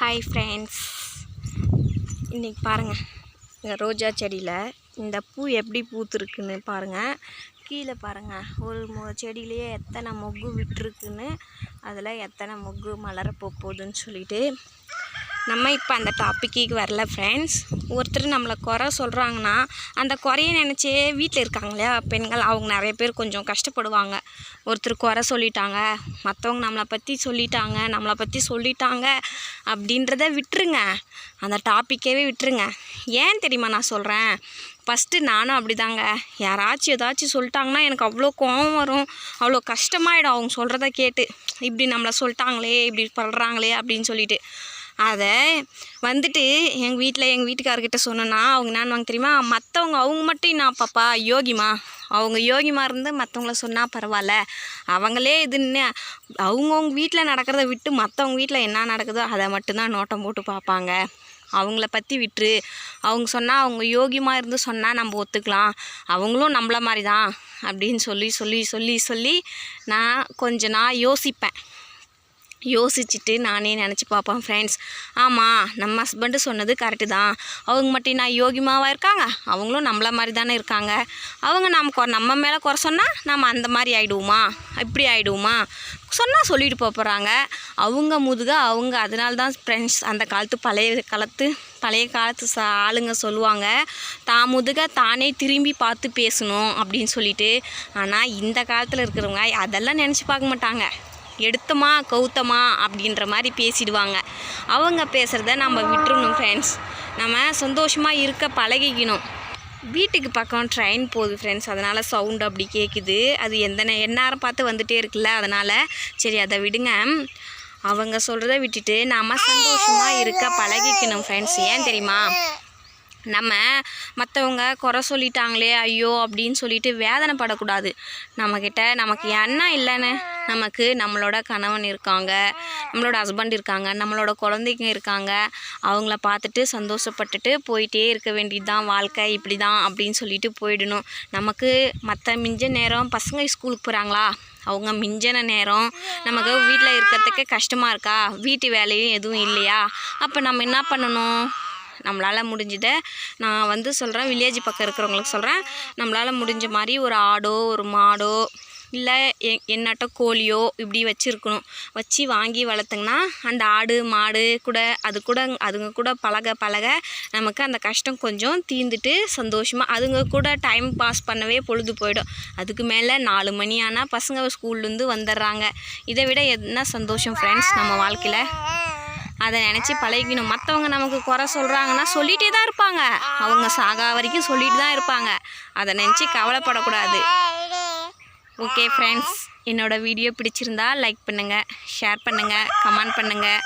Hi friends இன்றைக்கி பாருங்கள் இந்த ரோஜா செடியில் இந்த பூ எப்படி பூத்துருக்குன்னு பாருங்கள் கீழே பாருங்கள் ஒரு மொ செடியிலேயே எத்தனை மொக்கு விட்டுருக்குன்னு அதில் எத்தனை மொக்கு மலரப்போ போகுதுன்னு சொல்லிட்டு நம்ம இப்போ அந்த டாப்பிக்கு வரல ஃப்ரெண்ட்ஸ் ஒருத்தர் நம்மளை குறை சொல்கிறாங்கன்னா அந்த குறைய நினச்சே வீட்டில் இருக்காங்க இல்லையா பெண்கள் அவங்க நிறைய பேர் கொஞ்சம் கஷ்டப்படுவாங்க. ஒருத்தர் குறை சொல்லிட்டாங்க மற்றவங்க நம்மளை பற்றி சொல்லிட்டாங்க நம்மளை பற்றி சொல்லிட்டாங்க அப்படின்றத விட்டுருங்க. அந்த டாப்பிக்கவே விட்டுருங்க. ஏன் தெரியுமா நான் சொல்கிறேன் ஃபஸ்ட்டு நானும் அப்படிதாங்க. யாராச்சும் ஏதாச்சும் சொல்லிட்டாங்கன்னா எனக்கு அவ்வளோ கோவம் வரும். அவ்வளோ கஷ்டமாயிடும் அவங்க சொல்கிறத கேட்டு. இப்படி நம்மளை சொல்லிட்டாங்களே இப்படி சொல்கிறாங்களே அப்படின்னு சொல்லிட்டு. அதை வந்துட்டு எங்கள் வீட்டில் எங்கள் வீட்டுக்காரர்கிட்ட சொன்னேன்னா அவங்க நான் தெரியுமா? மற்றவங்க அவங்க மட்டும் நான் பாப்பா யோகிமா அவங்க யோகிமா இருந்து மற்றவங்கள சொன்னால் பரவாயில்ல அவங்களே இதுன்னு அவங்கவுங்க வீட்டில் நடக்கிறத விட்டு மற்றவங்க வீட்டில் என்ன நடக்குதோ அதை மட்டும்தான் நோட்டம் போட்டு பார்ப்பாங்க அவங்கள பற்றி விட்டுரு. அவங்க சொன்னால் அவங்க யோகியமாக இருந்து சொன்னால் நம்ம ஒத்துக்கலாம். அவங்களும் நம்மள மாதிரி தான் அப்படின்னு சொல்லி சொல்லி சொல்லி சொல்லி நான் கொஞ்ச நாள் யோசிப்பேன். யோசிச்சுட்டு நானே நினச்சி பார்ப்பேன் ஃப்ரெண்ட்ஸ் ஆமாம் நம்ம ஹஸ்பண்டு சொன்னது கரெக்டு தான். அவங்க மட்டும் நான் யோகிமாவாக இருக்காங்க? அவங்களும் நம்மள மாதிரி தானே இருக்காங்க. அவங்க நம்ம கொ நம்ம மேலே குறை சொன்னால் நம்ம அந்த மாதிரி ஆகிடுவோமா இப்படி ஆகிடுவோமா சொன்னால் சொல்லிட்டு போகிறாங்க அவங்க முதுக அவங்க அதனால தான் ஃப்ரெண்ட்ஸ் அந்த காலத்து பழைய காலத்து பழைய காலத்து ச ஆளுங்க சொல்லுவாங்க தான் முதுக தானே திரும்பி பார்த்து பேசணும் அப்படின்னு சொல்லிட்டு. ஆனால் இந்த காலத்தில் இருக்கிறவங்க அதெல்லாம் நினச்சி பார்க்க மாட்டாங்க. எடுத்தமா கௌத்தமா அப்படின்ற மாதிரி பேசிடுவாங்க. அவங்க பேசுகிறத நம்ம விட்டுறணும் ஃப்ரெண்ட்ஸ் நம்ம சந்தோஷமாக இருக்க பழகிக்கணும். வீட்டுக்கு பக்கம் ட்ரெயின் போகுது ஃப்ரெண்ட்ஸ் அதனால் சவுண்டு அப்படி கேட்குது அது எந்த எந்நேரம் பார்த்து வந்துகிட்டே இருக்குல்ல அதனால் சரி அதை விடுங்க. அவங்க சொல்கிறத விட்டுட்டு நம்ம சந்தோஷமாக இருக்க பழகிக்கணும் ஃப்ரெண்ட்ஸ் ஏன் தெரியுமா? நம்ம மற்றவங்க குறை சொல்லிட்டாங்களே ஐயோ அப்படின்னு சொல்லிட்டு வேதனைப்படக்கூடாது. நம்மக்கிட்ட நமக்கு என்ன இல்லைன்னு நமக்கு நம்மளோட கணவன் இருக்காங்க நம்மளோட ஹஸ்பண்ட் இருக்காங்க நம்மளோட குழந்தைங்க இருக்காங்க அவங்கள பார்த்துட்டு சந்தோஷப்பட்டுட்டு போயிட்டே இருக்க வேண்டியது தான் வாழ்க்கை இப்படி தான் அப்படின்னு சொல்லிட்டு போயிடணும். நமக்கு மற்ற மிஞ்ச நேரம் பசங்க ஸ்கூலுக்கு போகிறாங்களா அவங்க மிஞ்சின நேரம் நமக்கு வீட்டில் இருக்கிறதுக்கு கஷ்டமாக இருக்கா? வீட்டு வேலையும் எதுவும் இல்லையா? அப்போ நம்ம என்ன பண்ணணும்? நம்மளால் முடிஞ்சதை நான் வந்து சொல்கிறேன் வில்லேஜ் பக்கம் இருக்கிறவங்களுக்கு சொல்கிறேன் நம்மளால் முடிஞ்ச மாதிரி ஒரு ஆடோ ஒரு மாடோ இல்லை எ என்னாட்ட கோழியோ இப்படி வச்சுருக்கணும். வச்சு வாங்கி வளர்த்துங்கன்னா அந்த ஆடு மாடு கூட அது கூட அதுங்க கூட பழக பழக நமக்கு அந்த கஷ்டம் கொஞ்சம் தீர்ந்துட்டு சந்தோஷமாக அதுங்க கூட டைம் பாஸ் பண்ணவே பொழுது போயிடும். அதுக்கு மேலே நாலு மணி ஆனால் பசங்க ஸ்கூல்லேருந்து வந்துடுறாங்க. இதை விட என்ன சந்தோஷம் ஃப்ரெண்ட்ஸ் நம்ம வாழ்க்கையில்? அதை நினச்சி பழகிக்கணும். மற்றவங்க நமக்கு குறை சொல்கிறாங்கன்னா சொல்லிகிட்டே தான் இருப்பாங்க. அவங்க சாகா வரைக்கும் சொல்லிட்டு தான் இருப்பாங்க. அதை நினச்சி கவலைப்படக்கூடாது. ஓகே ஃப்ரெண்ட்ஸ் என்னோடய வீடியோ பிடிச்சிருந்தா லைக் பண்ணுங்கள் ஷேர் பண்ணுங்கள் கமெண்ட் பண்ணுங்கள்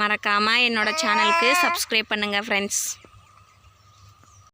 மறக்காமல் என்னோடய சேனலுக்கு சப்ஸ்கிரைப் பண்ணுங்கள் ஃப்ரெண்ட்ஸ்